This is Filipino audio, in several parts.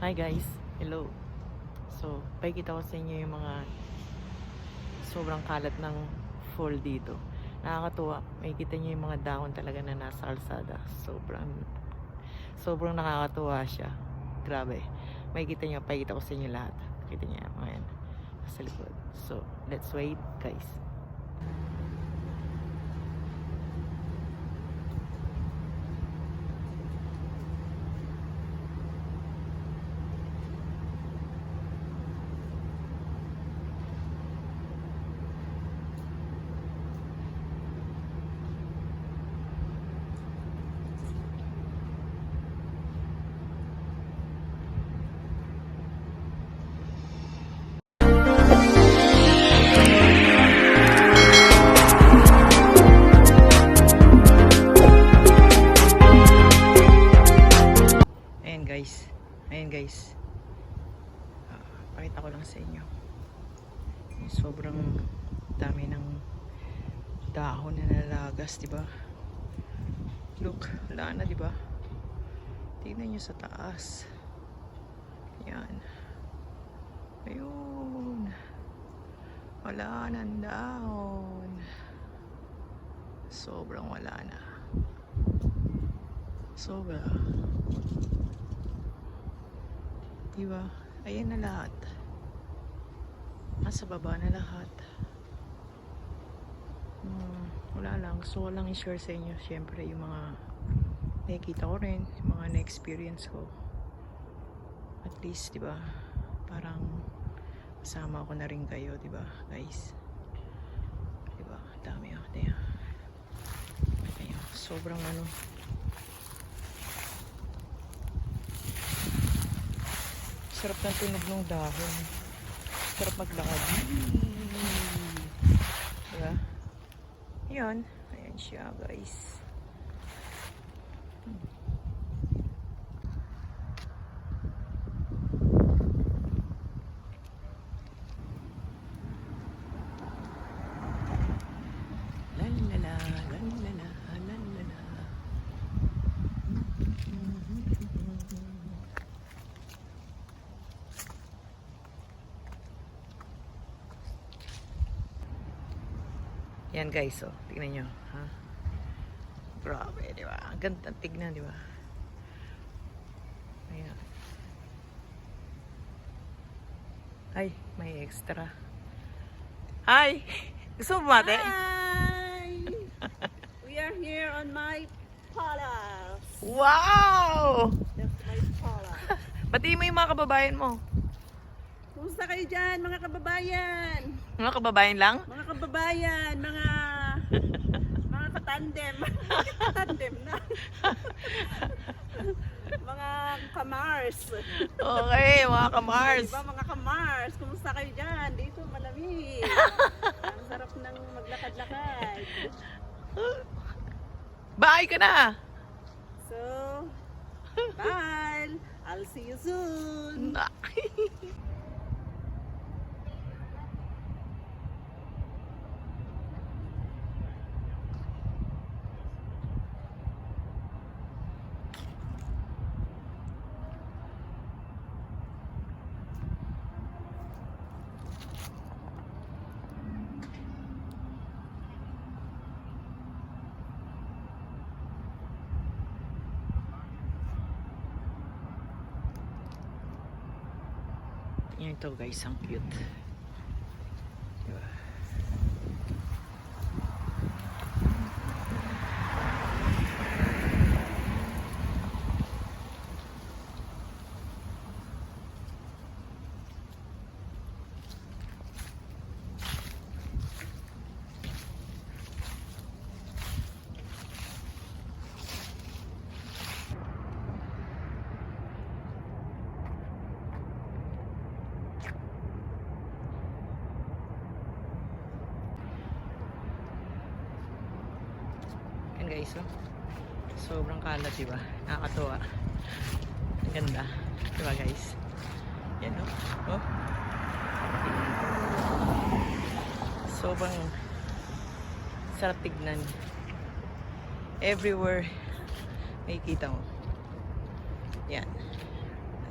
Hi guys, hello. So, pakikita ko sa inyo yung mga sobrang kalat ng fall dito. Nakakatuwa. Makikita nyo yung mga dahon talaga na nasa kalsada. Sobrang, sobrang nakakatuwa siya. Grabe. Makikita nyo, pakikita ko sa inyo lahat. Makikita nyo yan, mga yan. Sa likod. So, let's wait, guys. Guys. Ayan guys. Ah, pakita ko lang sa inyo. Sobrang dami ng dahon na nalagas, di ba? Look, wala na, di ba? Tingnan nyo sa taas. Yan. Ayun. Wala na dahon. Sobrang wala na. Sobra. Diba? Ayan na lahat. Nasa baba na lahat. Hmm, wala lang. Gusto ko lang i-share sa inyo. Siyempre, yung mga nakikita ko rin. Yung mga na-experience ko. At least, diba? Parang kasama ko na rin kayo, diba? Guys. Diba? Dami oh. Diba? Ayun. Sobrang ano. Sarap ng tunog ng dahon. Sarap maglakad. Diba? Yun. Ayan siya, guys. Yan guys, oh. Tignan nyo. Ha? Grabe, di ba? Ang ganda tignan, di ba? Ayan. Ay, may extra. Hi! Gusto mo bumate? Hi! we are here on my palace. Wow! That's my palace. Batiin mo yung mga kababayan mo. Kumusta kayo dyan, mga kababayan? Mga kababayan lang? Mga kababayan, mga... mga katandem. katandem na. mga kamars. Okay, mga kamars. Diba mga kamars? Kumusta kayo dyan? Dito malamig. Ang sarap ng maglakad-lakad. Bye ka na! So, bye! I'll see you soon! Yan ito guys, ang cute. Diba? Yan guys, oh. Sobrang kalat, diba? Nakakatuwa. Ang ganda. Diba guys? Yan, oh. oh. Sobrang sarap tignan. Everywhere makikita mo. Yan.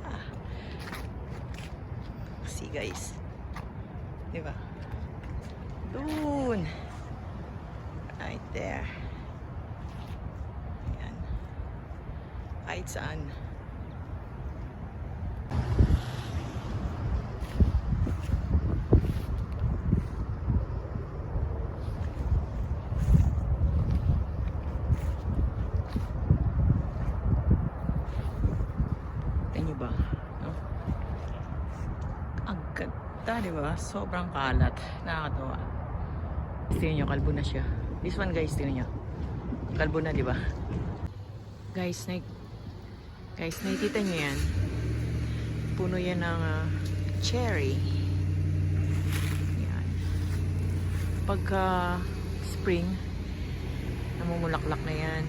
Ah, guys. Di ba? Doon. Right there. Ayan. Kahit saan. Tingnan nyo ba? Ang ganda? Sobrang kalat. Nakakatawa. Tingnan nyo, kalbo na siya. This one guys, tingnan nyo. Kalbo na, di ba? Guys, na guys, nakikita nyo yan. Puno yan ng ah, cherry. Yan. Pagka spring, namumulaklak na yan.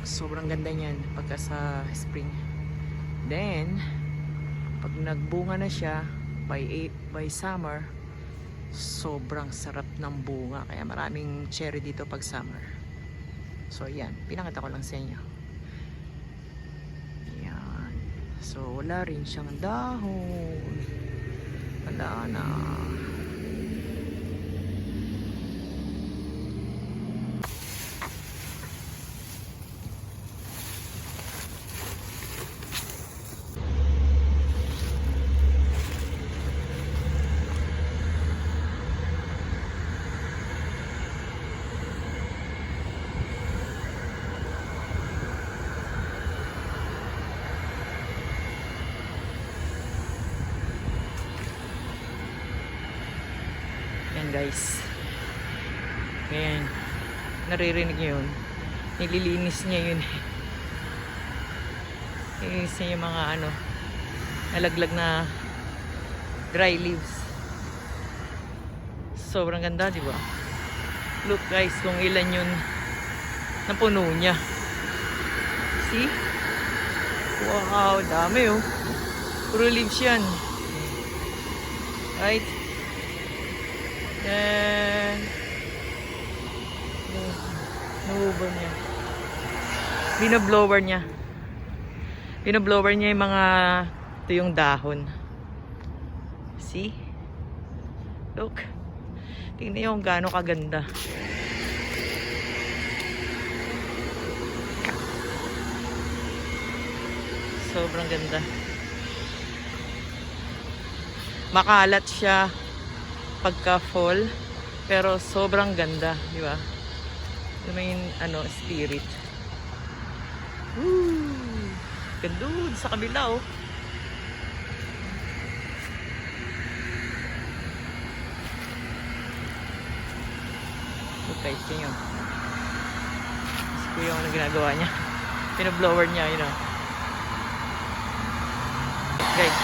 Sobrang ganda niyan pagka sa spring. Then, pag nagbunga na siya by eight, by summer, sobrang sarap ng bunga. Kaya maraming cherry dito pag summer. So, yan. Pinakita ko lang sa inyo. Yan. So, wala rin siyang dahon. Wala na. Yan guys. Ngayon, naririnig niyo yun. Nililinis niya yun. Nililinis niya yung mga ano, nalaglag na dry leaves. Sobrang ganda, di ba? Look guys, kung ilan yun napuno niya. See? Wow, dami oh. Puro leaves yan. Right? Then, Nuubo niya. Binoblower niya. Binoblower niya yung mga ito yung dahon. See? Look. Tingnan niyo kung gaano kaganda. Sobrang ganda. Makalat siya pagka fall pero sobrang ganda di ba? Yung may ano spirit. Woo! ganda dun sa kabila oh. Guys yun yun. Si kuya ano ginagawa niya. Pinablower niya you know guys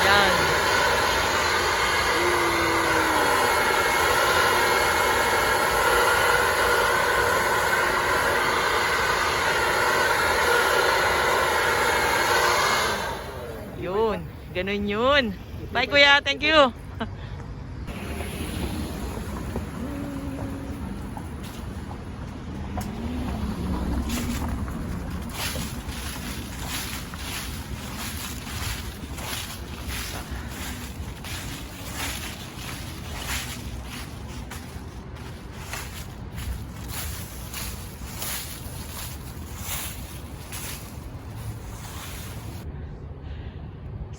Yan. Yun. Ganun yun. Bye kuya. Thank you.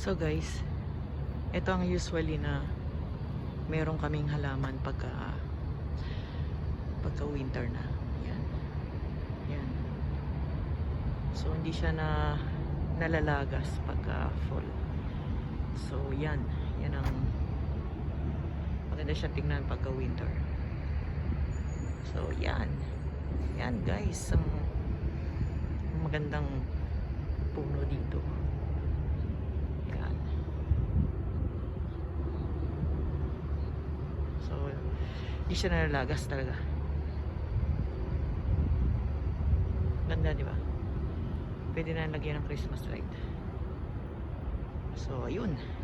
So guys, ito ang usually na meron kaming halaman pagka pagka winter na. Yan. Yan. So hindi siya na nalalagas pagka fall. So yan, yan ang maganda siya tingnan pagka winter. So yan. Yan guys, ang magandang puno dito. Yan. So, hindi siya nalalagas talaga. Ganda, di ba? Pwede na lagyan ng Christmas light. So, ayun. So,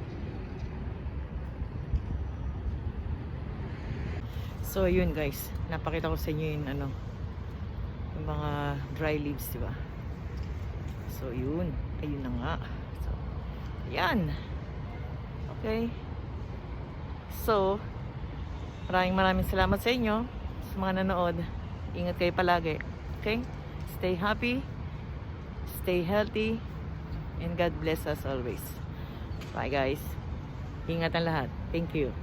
So, yun guys. Napakita ko sa inyo yung ano, yung mga dry leaves, di ba? So, yun. Ayun na nga. So, yan. Okay. So, maraming maraming salamat sa inyo sa mga nanood. Ingat kayo palagi. Okay? Stay happy. Stay healthy. And God bless us always. Bye guys. Ingat ang lahat. Thank you.